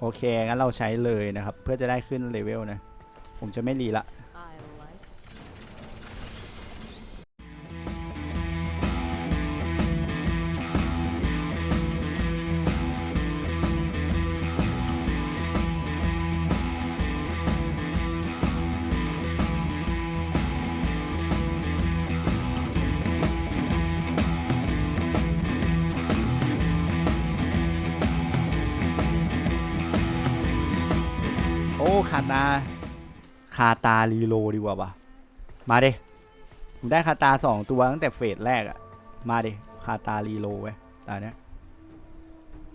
โอเคงั้นเราใช้เลยนะครับ เพื่อจะได้ขึ้นเลเวลนะ ผมจะไม่รีละ คาตารีโลดีกว่าปะมาเดผมได้คาตาสองตัวตั้งแต่เฟสแรกอะมาเดคาตารีโลไว้ยตาเนี้ย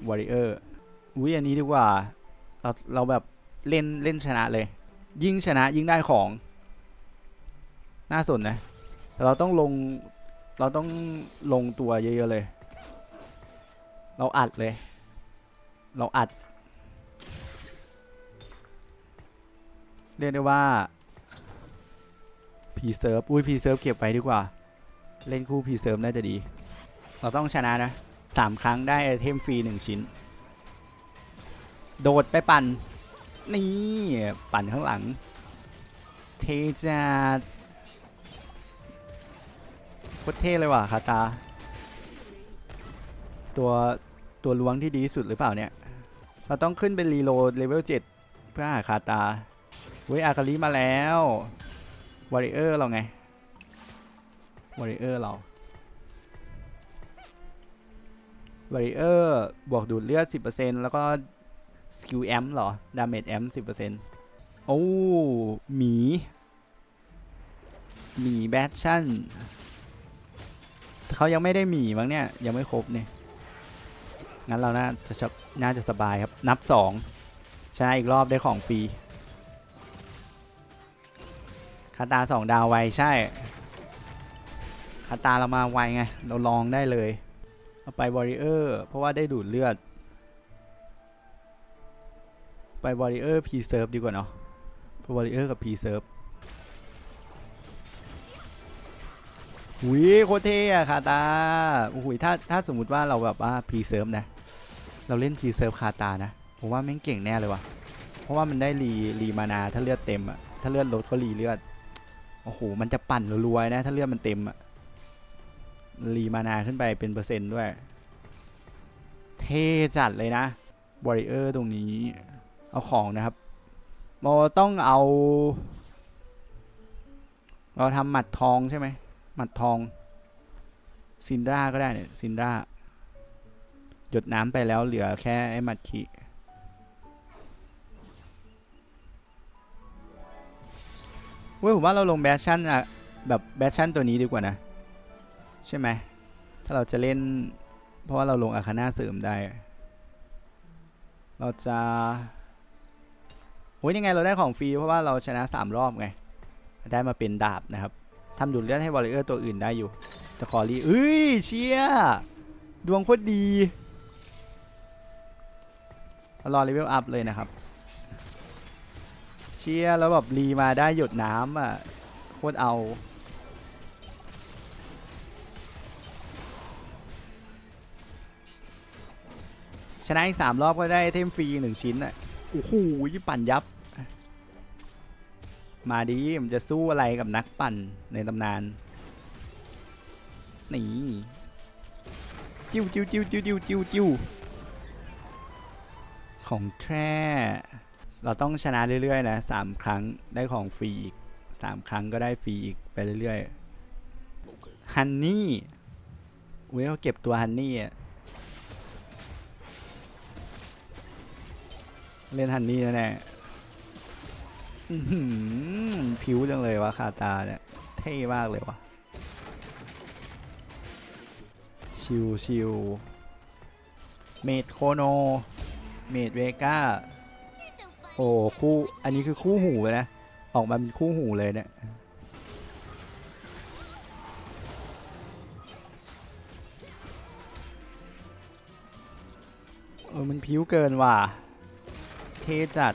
วอริเออร์อุ้ยอันนี้ดีกว่า เราเราแบบเล่นเล่นชนะเลย ยิ่งชนะยิ่งได้ของ น่าสนนะแต่เราต้องลงเราต้องลงตัวเยอะๆเลย เราอัดเลย เราอัด เรียกได้ว่าพีเซิร์ฟอุ้ยพีเซิร์ฟเก็บไว้ดีกว่า เล่นคู่พีเซิร์ฟน่าจะดี เราต้องชนะนะสามครั้งได้ไอเทมฟรีหนึ่งชิ้น โดดไปปั่น นี่ปั่นข้างหลัง เทจัดโคตรเท่เลยว่ะคาตา ตัวตัวล้วงที่ดีสุดหรือเปล่าเนี่ย เราต้องขึ้นเป็นรีโลเลเวล7เพื่อหาคาตา เว้ยอากาลิมาแล้ววอริเออร์เราไงวอริเออร์เราวอริเออร์บวกดูดเลือด 10%แล้วก็สกิลแอมเหรอ ดาเมจแอม10%โอ้หมีหมีแบทชั่นเขายังไม่ได้หมีมั้งเนี่ย ยังไม่ครบเนี่ย งั้นเราน่าจะน่าจะสบายครับ นับ2ชนะอีกรอบได้ของฟรีาตาสองดาวไวใช่คาตาเรามาไวไง เราลองได้เลยเอาไปวอริเออร์เพราะว่าได้ดูดเลือด ไปวอริเออร์พีเซิร์ฟดีกว่าเนาะเพราะวอริเออร์กับพีเซิร์ฟหุยโคตรเท่อะคาตาโอ้โหถ้าถ้าสมมุติว่าเราแบบว่าพีเซิร์ฟนะ เราเล่นพีเซิร์ฟคาตานะผมว่าแม่งเก่งแน่เลยว่ะ เพราะว่ามันได้รีรีมานาถ้าเลือดเต็มอะถ้าเลือดลดก็รีเลือด โอ้โห มันจะปั่นรัวๆนะ ถ้าเลือดมันเต็มอะรีมานาขึ้นไปเป็นเปอร์เซ็นต์ด้วย เท่จัดเลยนะบริเออร์ตรงนี้ เอาของนะครับเราต้องเอา เราทำหมัดทองใช่ไหม หมัดทอง ซินดราก็ได้เนี่ย ซินดราหยดน้ำไปแล้วเหลือแค่ไอ้หมัดขี เว้ยผมว่าเราลงแบชชั่นอะแบบแบชชั่นตัวนี้ดีกว่านะ ใช่ไหมถ้าเราจะเล่น เพราะว่าเราลงอาคาน่าเสริมได้ เราจะโอ้ยยังไงเราได้ของฟรีเพราะว่าเราชนะ 3 รอบไง ได้มาเป็นดาบนะครับทำดูดเลือดให้วอลเลเยอร์ตัวอื่นได้อยู่จะขอรีเอ้ยเชียดวงโคตรดีรอเลเวลอัพเลยนะครับ ชียแล้วแบบรีมาได้หยดน้ำอะโคตรเอา ชนะอีกสามรอบก็ได้เทมฟรีหนึ่งชิ้นอะโอ้โหปั่นยับ มาดีมันจะสู้อะไรกับนักปั่นในตำนาน นี่จิ้วจิ้วจิ้วจิ้วจิ้วจิ้วจิ้วของแท้ เราต้องชนะเรื่อยๆนะสามครั้งได้ของฟรีอีกสามครั้งก็ได้ฟรีอีกไปเรื่อยๆฮันนี่เว้ยเขาเก็บตัวฮันนี่อะเล่นฮันนี่แน่ผิวจังเลยวะคาตาเนี่ย เท่มากเลยวะชิวชิวเมดโคโน เมดเวก้า โอ้คู่อันนี้คือคู่หูเลยนะ ออกมาเป็นคู่หูเลยเนี่ยเออมันผิวเกินว่ะ เทจัด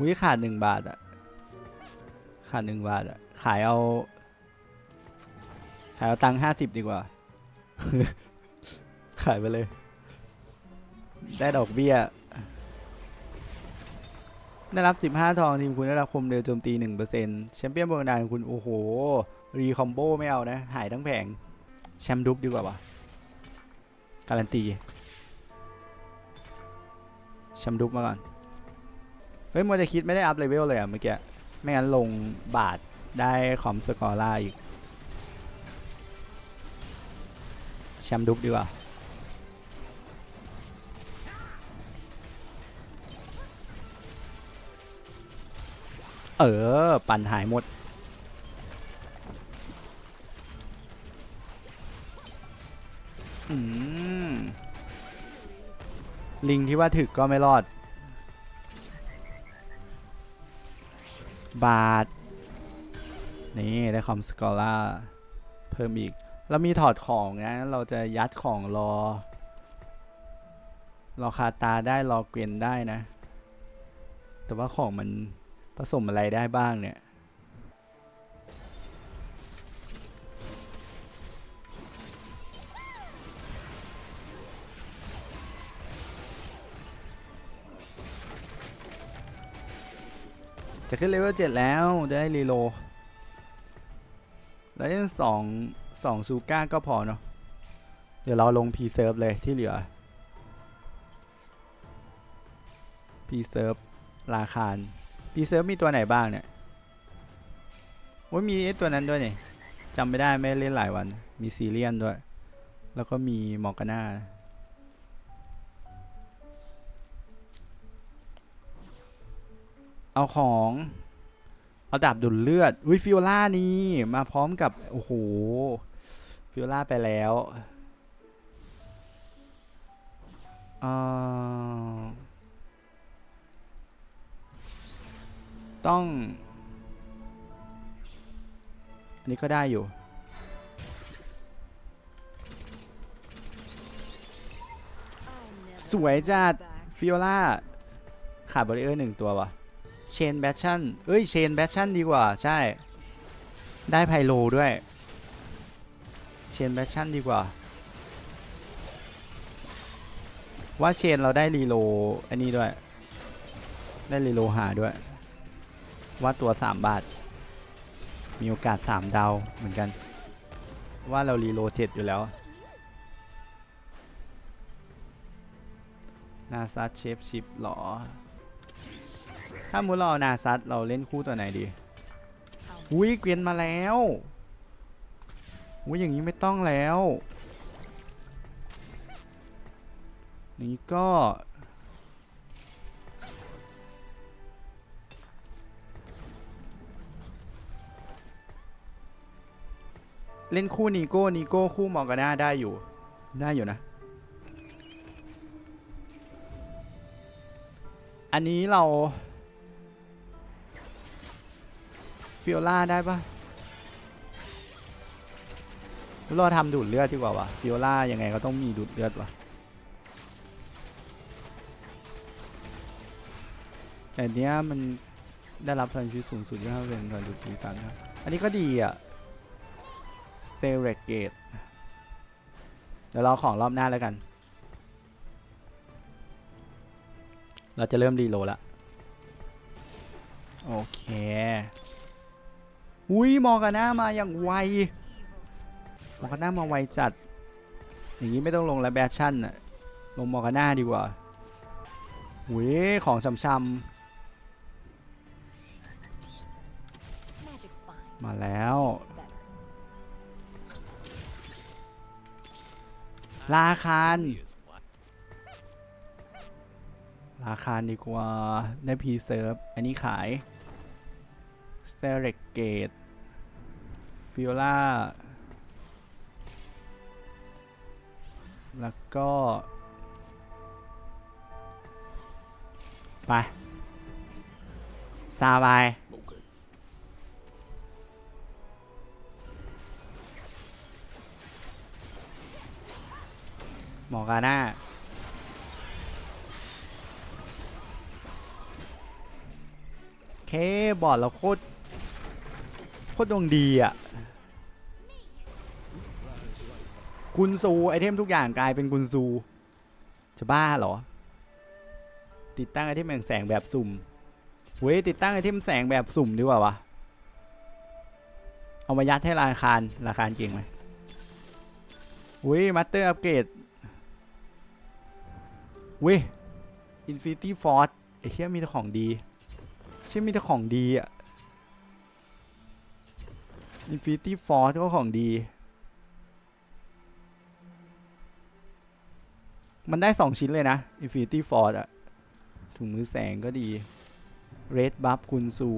วิขาดหนึ่งบาทอะขาดหนึ่งบาทอะขายเอา ขายเอาตังค์ห้าสิบดีกว่า ขายไปเลย ได้ดอกเบี้ย ได้รับ 15 ทองทีมคุณได้รับคมเร็วโจมตี 1%แชมเปี้ยนโบนัสของคุณ โอ้โห รีคอมโบไม่เอานะ หายทั้งแผง แชมป์ดุ๊บดีกว่าวะการันตี แชมป์ดุ๊บมาก่อน เฮ้ยมัวจะคิดไม่ได้อัพเลเวลเลยอะเมื่อกี้ ไม่งั้นลงบาทได้คอมสกอร่าอีก แชมป์ดุ๊บดีกว่า เออ ปั่นหายหมด อืม ลิงที่ว่าถึกก็ไม่รอด บาท นี่ ได้คอมสกอล่า เพิ่มอีก เรามีถอดของนะ เราจะยัดของรอ รอคาตาได้ รอเกวียนได้นะ แต่ว่าของมัน ผสมอะไรได้บ้างเนี่ย จะขึ้นเลเวลเจ็ดแล้ว จะได้รีโล แล้วยังสองสองซูก้าก็พอเนาะ เดี๋ยวเราลงพีเซิร์ฟเลยที่เหลือพีเซิร์ฟราคา พีเซิร์ฟมีตัวไหนบ้างเนี่ยว่ามีไอ้ตัวนั้นด้วยเนี่ยจำไม่ได้ไม่เล่นหลายวัน มีซีเรียนด้วย แล้วก็มีมอร์กาน่าเอาของ เอาดาบดุลเลือดอุ้ยฟิโอล่านี่มาพร้อมกับ โอ้โห ฟิโอล่าไปแล้วอ่า ต้อง อันนี้ก็ได้อยู่ สวยจัดฟิโอลาขาดบริเออร์หนึ่งตัววะเชนแบชชั่นเอ้ยเชนแบชชั่นดีกว่า ใช่ ได้ไพโลด้วย เชนแบชชั่นดีกว่า ว่าเชนเราได้รีโลอันนี้ด้วย ได้รีโลหาด้วย ว่าตัว 3 บาท มีโอกาส 3 ดาวเหมือนกัน ว่าเรารีโลเจ็ดอยู่แล้วนาซัตเชฟชิปหรอ ถ้ามุดเราเอานาซัตเราเล่นคู่ตัวไหนดีอุ้ยเกวียนมาแล้วอุ้ยอย่างนี้ไม่ต้องแล้วอย่างนี้ก็ เล่นคู่นีโก้นีโก้คู่มอร์กาน่าได้อยู่ ได้อยู่นะ อันนี้เราฟิโอล่าได้ปะรอเราทำดูดเลือดดีกว่าวะฟิโอล่ายังไงก็ต้องมีดูดเลือดวะแต่เนี้ยมันได้รับพลังชีวิตสูงสุด25%เป็นการดูดทีสันครับอันนี้ก็ดีอะ เซเรเกตเดี๋ยวรอของรอบหน้าแล้วกัน เราจะเริ่มรีโหลดละโอเค อุ้ยมองกันหน้ามาอย่างไวมองกันหน้ามาไวจัด อย่างนี้ไม่ต้องลงแล้วแบชชั่นอะลงมองกันหน้าดีกว่าอุ้ยของชำชำมาแล้ว ราคานราคาดีกว่า ได้พีเซิร์ฟอันนี้ขายสเตเรกเกตฟิโอล่าแล้วก็ ไปซาบาย หมอกาน่าเคบอดเราโคตร โคตรดวงดีอะ กุนซูไอเทมทุกอย่างกลายเป็นกุนซู จะบ้าเหรอ ติดตั้งไอเทมแสงแบบสุ่มเว้ยติดตั้งไอเทมแสงแบบสุ่มดีกว่าวะ เอามายัดให้ราคาราคารเก่งไหมอุ้ยมาสเตอร์อัปเกรด อุ้ยอินฟินิตี้ฟอร์ไอ้เชี่ยมีแต่ของดีเชี่ยมีแต่ของดีอะอินฟินิตี้ฟอร์ก็ของดี มันได้สองชิ้นเลยนะ Infinity Force อะถุงมือแสงก็ดี Red Buff คุณซู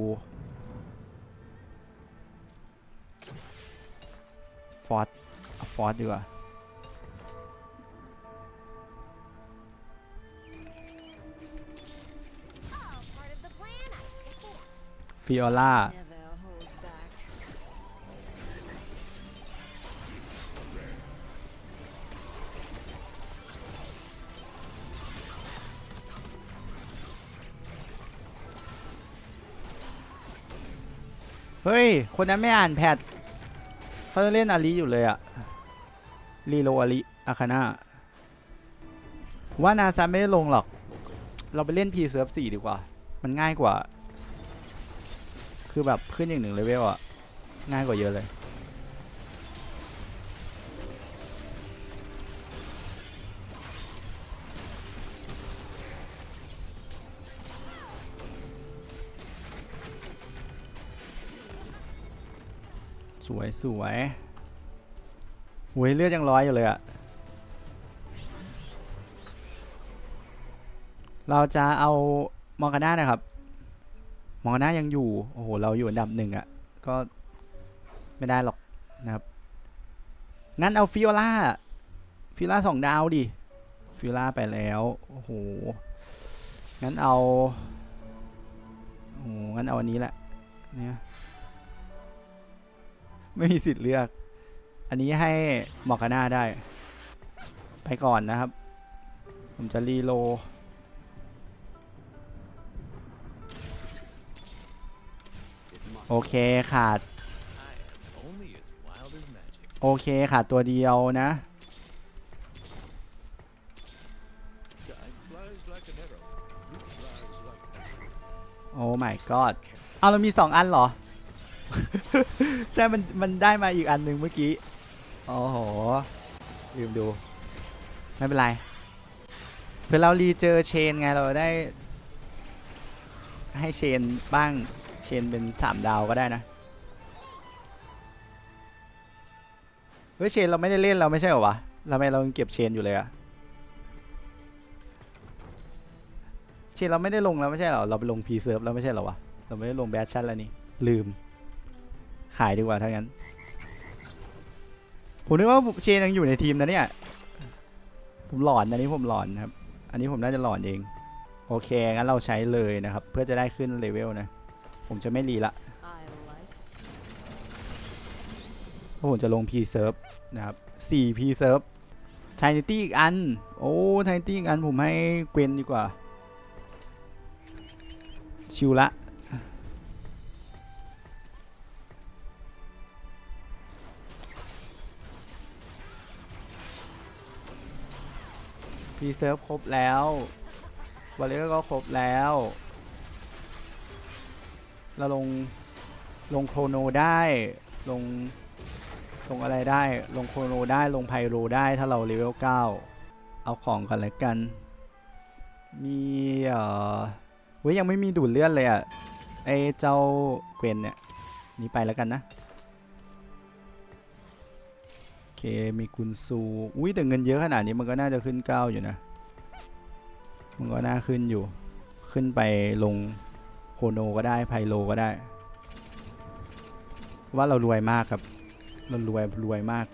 ฟอร์ดฟอร์ดดีกว่า ฟิโอล่าเฮ้ย คนนั้นไม่อ่านแพทเขาเล่นอาลีอยู่เลยอะรีโลอาลีอาคาน่าว่านาซาไม่ได้ลงหรอก เราไปเล่นพีเซิร์ฟสี่ดีกว่า มันง่ายกว่า คือแบบขึ้นอย่างหนึ่งเลเวลอะง่ายกว่าเยอะเลย สวยสวยหวยเลือดยังร้อยอยู่เลยอะเราจะเอามองกันหน้านะครับ อนหน้ายังอยู่ โอ้โห เราอยู่อันดับหนึ่งอะก็ไม่ได้หรอกนะครับ งั้นเอาฟิโอล่า ฟิโอล่าสองดาวดิ ฟิโอล่าไปแล้ว โอ้โห งั้นเอา โอ้โห งั้นเอาอันนี้แหละ เนี่ย ไม่มีสิทธิ์เลือก อันนี้ให้มอร์กาน่าได้ ไปก่อนนะครับ ผมจะรีโล โอเคขาด โอเคขาดตัวเดียวนะ โอ้ my god เอาเรามีสองอันเหรอ ใช่มันมันได้มาอีกอันหนึ่งเมื่อกี้ โอ้โห ลืมดู ไม่เป็นไร เพื่อเรารีเจอเชนไงเราได้ ให้เชนบ้าง เชนเป็นสามดาวก็ได้นะเฮ้ยเชนเราไม่ได้เล่นเราไม่ใช่เหรอวะเราไม่เรายังเก็บเชนอยู่เลยอะเชนเราไม่ได้ลงแล้วไม่ใช่เหรอเราไปลงพีเซิร์ฟแล้วไม่ใช่เหรอวะเราไม่ได้ลงแบทชั่นแล้วนี่ลืม ขายดีกว่าถ้างั้นผมนึกว่าเชนยังอยู่ในทีมนะเนี่ยผมหลอนอันนี้ผมหลอนครับ อันนี้ผมน่าจะหลอนเอง โอเคงั้นเราใช้เลยนะครับ เพื่อจะได้ขึ้นเลเวลนะ ผมจะไม่รีละเพราะผมจะลง P serve นะครับ4 P serve Trinity อีกอัน โอ้ Trinity อีกอันผมให้เกวนดีกว่า ชิวละ P serve ครบแล้ววอลเลย์ก็ครบแล้ว เราลงลงโครโนได้ลงลงอะไรได้ลงโครโนได้ลงไพโรได้ถ้าเราเลเวล9เอาของกันแล้วกัน มีเอ่อเว้ยยังไม่มีดูดเลือดเลยอะ่ะไอเจ้าเกวนเนี่ยนี่ไปแล้วกันนะโอเคมีกุนซูอุ้ยแต่เงินเยอะขนาดนี้มันก็น่าจะขึ้น9อยู่นะมันก็น่าขึ้นอยู่ขึ้นไปลง โคโนก็ได้ไพโลก็ได้ ว่าเรารวยมากครับ เรารวยรวยมาก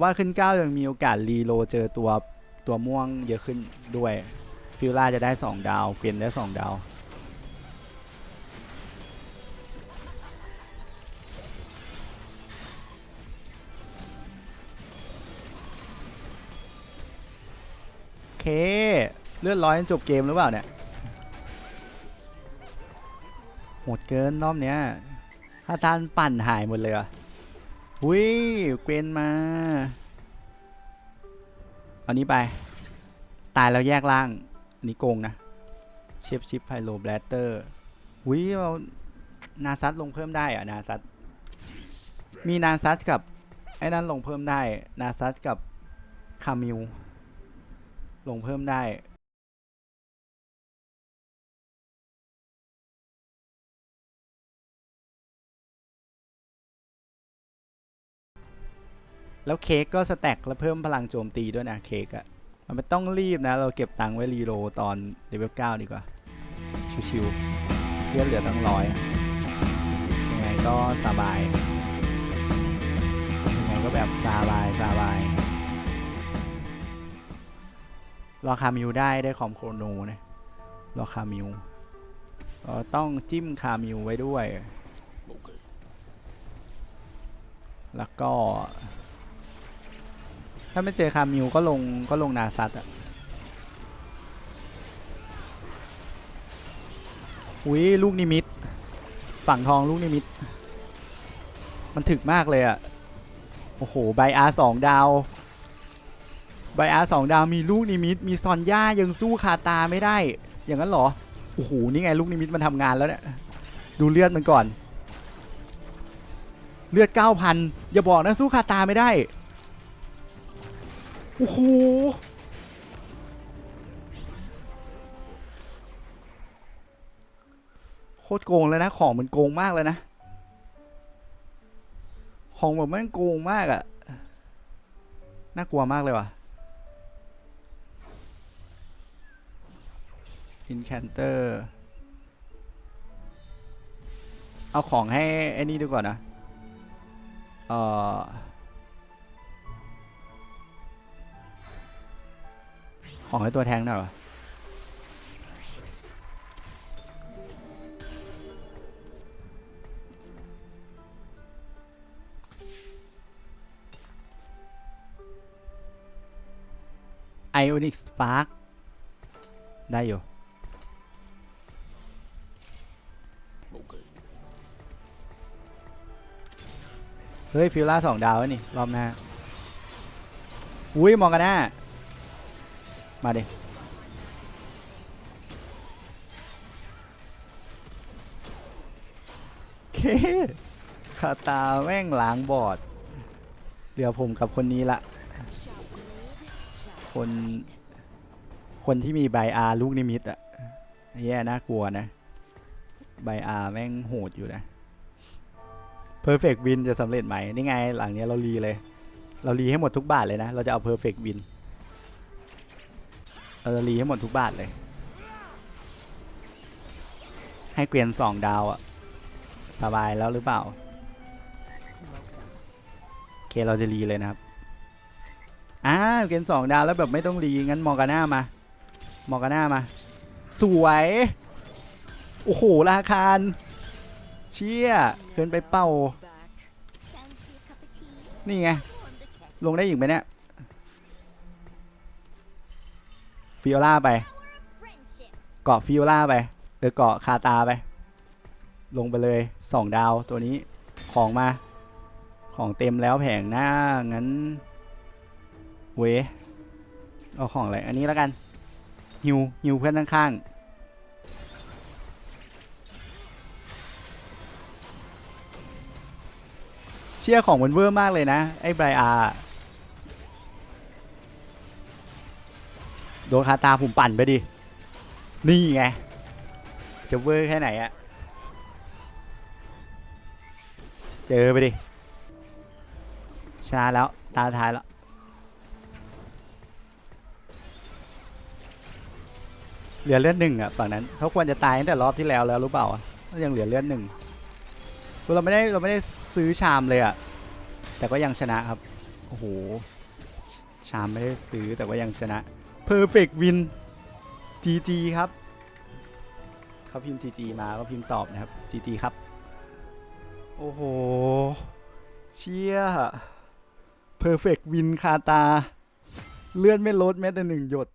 ว่าขึ้นเก้ายังมีโอกาสรีโลเจอตัวตัวม่วงเยอะขึ้นด้วยฟิลล่าจะได้ 2 ดาวเปลี่ยนได้ 2 ดาว โอเค เลื่อดร้อยจบเกมหรือเปล่าเนี่ย หมดเกินรอบเนี้ยถ้าทานปั่นหายหมดเลยอะอุ้ยเกวนมาอันนี้ไป ตายแล้วแยกล่าง อันนี้โกงนะเชฟชิปไพโลแบลตเตอร์วิเรานาซัตลงเพิ่มได้อะนาซัตมีนาซัตกับ ไอ้นั่นลงเพิ่มได้ นาซัตกับคามิลลงเพิ่มได้ แล้วเค้กก็สแต็กแล้วเพิ่มพลังโจมตีด้วยนะเค้กอะมันไม่ต้องรีบนะ เราเก็บตังค์ไว้รีโรตอนเลเวล9ดีกว่า ชิวๆเลือดเหลือตั้งร้อยยังไงก็สบายยังไงก็แบบสบายสบายรอคามิวได้ได้คอมโครโนนะรอคามิวเราต้องจิ้มคามิวไว้ด้วย Okay. แล้วก็ ถ้าไม่เจอคามิวก็ลงก็ลงนาซัตอะอุ้ยลูกนิมิต ฝั่งทองลูกนิมิต มันถึกมากเลยอะ โอ้โหใบอาสองดาวใบอาสองดาวมีลูกนิมิต มีซอนย่ายังสู้คาตาไม่ได้ อย่างนั้นเหรอ โอ้โห นี่ไงลูกนิมิตมันทำงานแล้วเนี่ย ดูเลือดมันก่อน เลือด9,000อย่าบอกนะสู้คาตาไม่ได้ อ้โหโคตรโกงเลยนะ ของมันโกงมากเลยนะ ของแบบมันโกงมากอะน่ากลัวมากเลยว่ะอินแคนเตอร์ เอาของให้ไอ้นี่ดีกว่านะ เอ่อ ของให้ตัวแทงหน่อยวะไอออนิกสปาร์คได้อยู่เฮ้ย ฟิลล่าสองดาวแล้วนี่ รอบหน้า อุ้ย มองกันหน้า มาดิเคคาตาแม่งล้างบอร์ดเหลือผมกับคนนี้ละ คน คนที่มีใบอาลูกนิมิตอะแย่น่ากลัวนะใบอาแม่งโหดอยู่นะ Perfect Win จะสำเร็จไหมนี่ไงหลังนี้เรารีเลย เรารีให้หมดทุกบาทเลยนะ เราจะเอา Perfect Win เราจะรีให้หมดทุกบาทเลย ให้เกวียนสองดาวอะสบายแล้วหรือเปล่าโอเคเราจะรีเลยนะครับอ่าเกวียนสองดาวแล้วแบบไม่ต้องรีงั้นมอกาน่ามามอกาน่ามา สวย โอ้โห ราคาเชี่ยเกินไปเป้า นี่ไง ลงได้อีกไหมเนี่ย ฟิโอล่าไป เกาะฟิโอล่าไปหรือเกาะคาตาไป ลงไปเลยสองดาวตัวนี้ของมา ของเต็มแล้วแผงหน้า งั้น เวเอาของอะไร อันนี้แล้วกัน ฮิวฮิวเพื่อนข้างๆเชี่ยของมันเวอร์มากเลยนะ ไอ้ไบรอาร์ โดนคาตาผมปั่นไปดิ นี่ไง จะเวอร์แค่ไหนอะเจอไปดิ ชนะแล้ว ตาท้ายแล้ว เหลือเลือดหนึ่งอะฝั่งนั้นเขาควรจะตายตั้งแต่รอบที่แล้วแล้วรู้เปล่าอะยังเหลือเลือดหนึ่งคือเราไม่ได้เราไม่ได้ซื้อชามเลยอะแต่ก็ยังชนะครับ โอ้โห ชามไม่ได้ซื้อแต่ว่ายังชนะ เพอร์เฟกต์วินจีจีครับ เขาพิมพ์จีจีมาก็พิมพ์ตอบนะครับจีจีครับ โอ้โห เชี่ย Perfect Win คาตา เลื่อนไม่ลดแม้แต่หนึ่งหยด